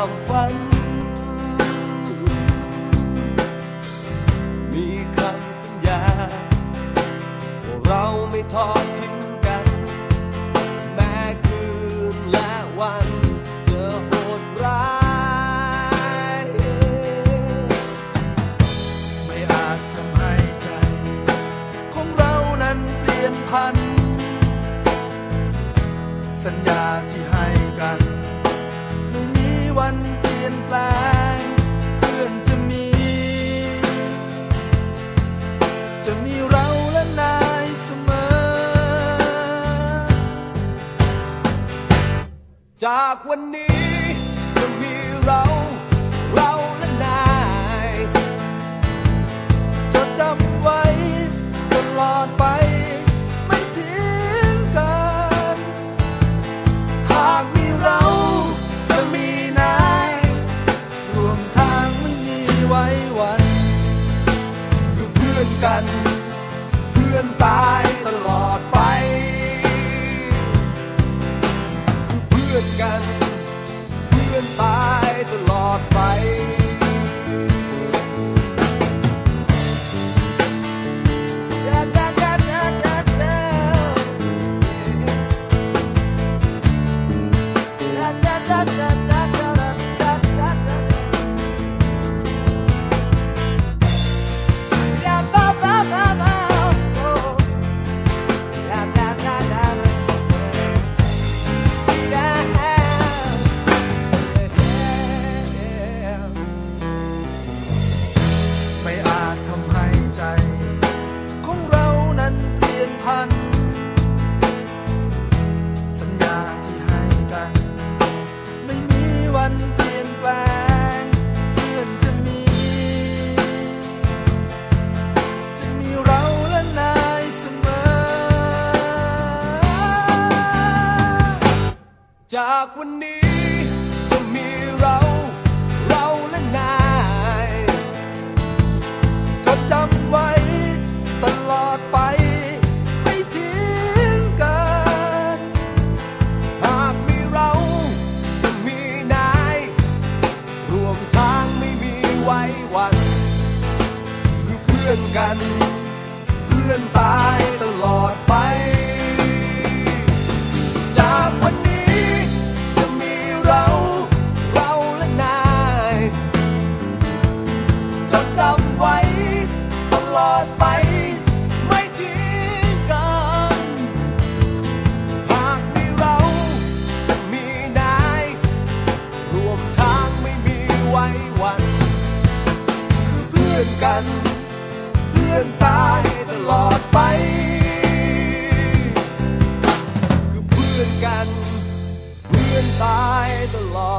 ามฝัน มีคำสัญญาว่าเราไม่ทอดทิ้งกัน แม้คืนและวันเจอโหดร้าย ไม่อาจทำให้ใจ ของเรานั้นเปลี่ยนพัน สัญญาที่ให้กัน วันเปลี่ยนแปลงเพื่อนจะมี จะมีเราและนายเสมอ จากวันนี้จะมีเรา เรา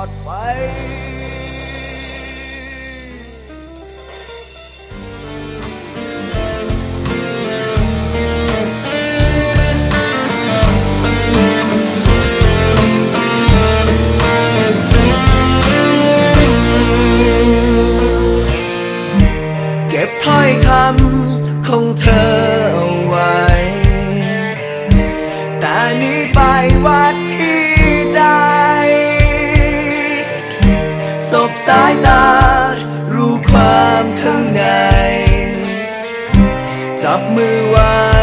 อดไปถ้อยคำของเธอายตา รู้ความข้างใน จับมือไว้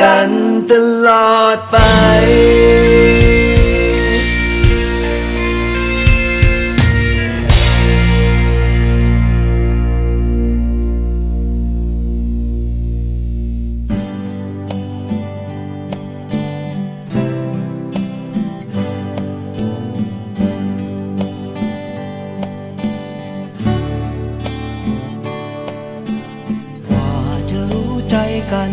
กันตลอดไปกว่าจะรู้ใจกัน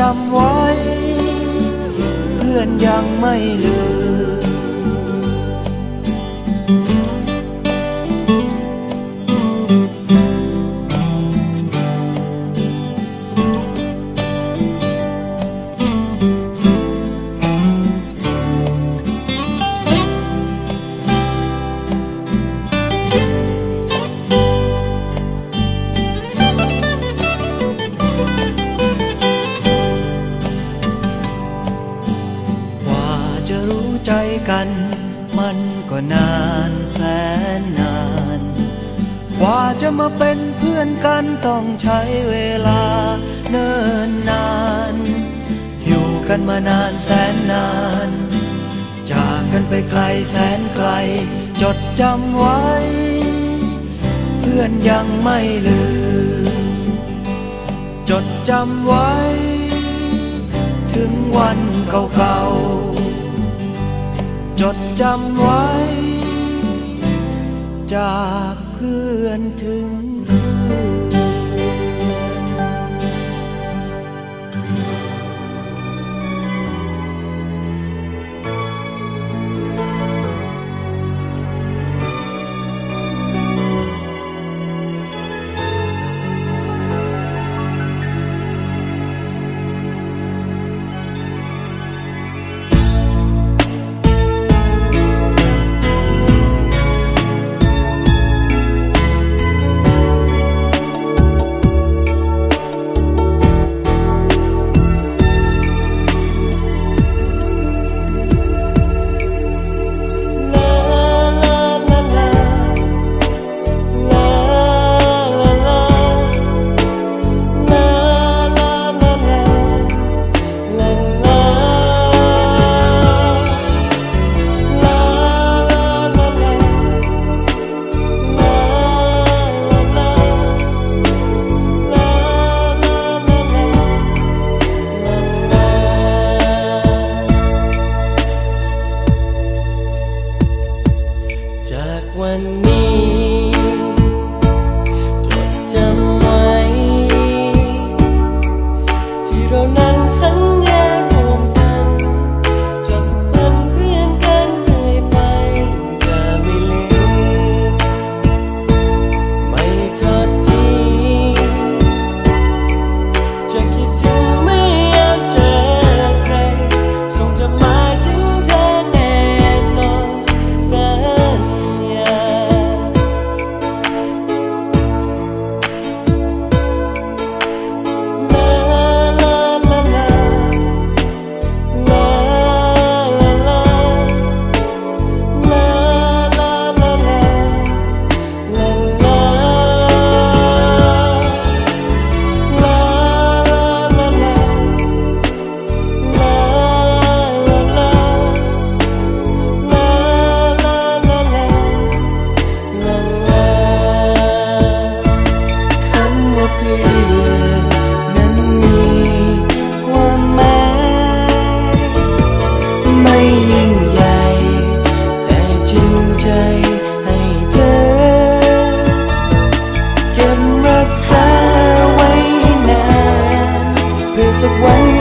จำไว้ เพื่อนยังไม่ลืม ต้องใช้เวลาเนิ่นนาน อยู่กันมานานแสนนาน จากกันไปไกลแสนไกล จดจำไว้ เพื่อนยังไม่ลืม จดจำไว้ ถึงวันเก่าๆจดจำไว้ จากเพื่อนถึง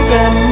them.